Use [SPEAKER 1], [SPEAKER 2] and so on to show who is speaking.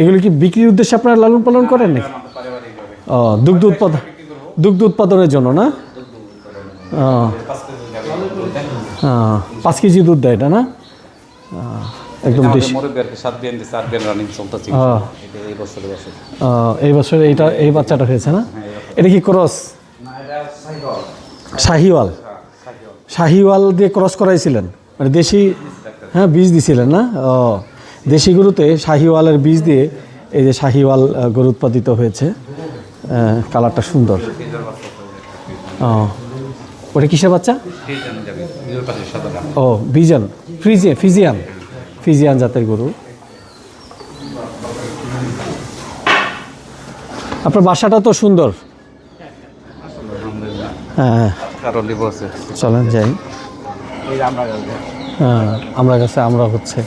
[SPEAKER 1] এগুলো কি বিক্রির উদ্দেশ্যে আপনারা লালন পালন করেন নাকি? ও দুগ্ধ উৎপাদন দুগ্ধ উৎপাদনের জন্য না? ও। হ্যাঁ, পাঁচ কেজি দুধ দেয় এটা না? একদম দেশি। হ্যাঁ।
[SPEAKER 2] এই বছরে।
[SPEAKER 1] এই বছর এইটা এই বাচ্চাটা হয়েছে না? এটা কি ক্রস? শাহিওয়াল। শাহিওয়াল? দিয়ে ক্রস করাইছিলেন? মানে দেশি হ্যাঁ বীজ দিছিলেন না? ও। দেশি গরুতে শাহিওয়ালের বীজ দিয়ে এই যে শাহিওয়াল গরু উৎপাদিত হয়েছে। কালারটা সুন্দর। ও ওটা কিসের বাচ্চা? ও বিজন ফ্রিজিয়ান ফিজিয়ান ফিজিয়ান জাতের গরু। আপনার বাসাটা তো সুন্দর। হ্যাঁ। চলেন যাই। হ্যাঁ আমরা কাছে আমরা হচ্ছে।